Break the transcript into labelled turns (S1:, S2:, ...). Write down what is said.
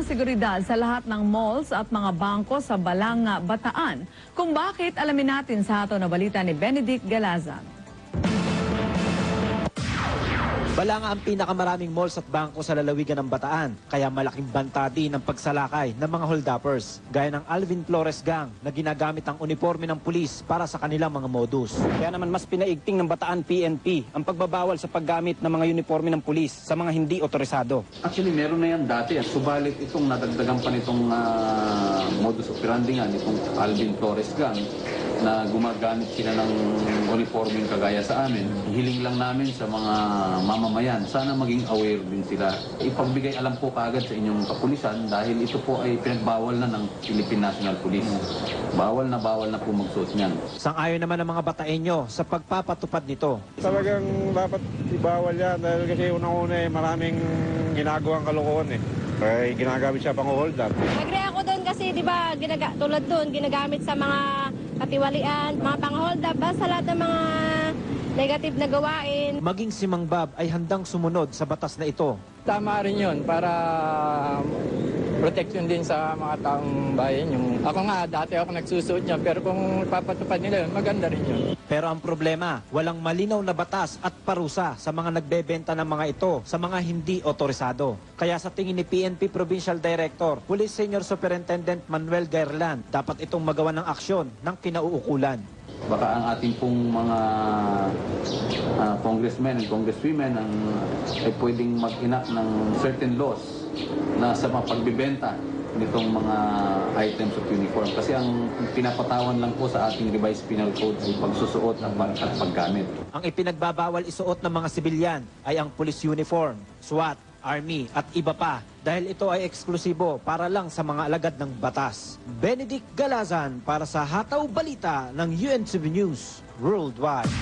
S1: ang seguridad sa lahat ng malls at mga bangko sa Balanga, Bataan. Kung bakit, alamin natin sa ato na balita ni Benedict Galazan.
S2: Balanga ang pinakamaraming malls at bangko sa lalawigan ng Bataan, kaya malaking banta din ang pagsalakay ng mga hold-uppers, gaya ng Alvin Flores Gang na ginagamit ang uniforme ng pulis para sa kanilang mga modus.
S3: Kaya naman mas pinaigting ng Bataan PNP ang pagbabawal sa paggamit ng mga uniforme ng pulis sa mga hindi otorisado.
S4: Actually, meron na yan dati. Subalit itong nadagdagan pa nitong ah, modus operandi nga, nitong Alvin Flores Gang, na gumagamit sila ng uniforming kagaya sa amin. Hiling lang namin sa mga mamamayan, sana maging aware din sila. Ipagbigay alam po kaagad sa inyong kapulisan dahil ito po ay pinagbawal na ng Philippine National Police. Bawal na bawal na po magsuot niyan.
S2: Sang-ayon naman ng mga Bataenyo sa pagpapatupad nito.
S5: Talagang dapat ibawal yan dahil kasi unang-una eh, maraming ginagawang kalokohan eh. Kaya ginagamit siya pang hold up.
S6: Ako doon kasi, di ba, ginaga, tulad doon, ginagamit sa mga katiwalian, mga pang-hold up, basta lahat ng mga negative na gawain.
S2: Maging si Mang Bab ay handang sumunod sa batas na ito.
S7: Tama rin yun para protection din sa mga taong bayan. Yung, ako nga, dati ako nagsusuot niya, pero kung papatupad nila yun, maganda rin yun.
S2: Pero ang problema, walang malinaw na batas at parusa sa mga nagbebenta ng mga ito sa mga hindi otorisado. Kaya sa tingin ni PNP Provincial Director, Police Senior Superintendent Manuel Gairlan, dapat itong magawa ng aksyon ng kinauukulan.
S4: Baka ang ating pong mga ah, congressmen and congresswomen ang ay pwedeng mag-enact ng certain laws na sa mga pagbibenta nitong mga items of uniform. Kasi ang pinapatawan lang po sa ating revised penal code ay pagsusuot at pag- at paggamit.
S2: Ang ipinagbabawal isuot ng mga sibilyan ay ang police uniform, SWAT, Army at iba pa dahil ito ay eksklusibo para lang sa mga alagad ng batas. Benedict Galazan para sa Hataw Balita ng UNTV News Worldwide.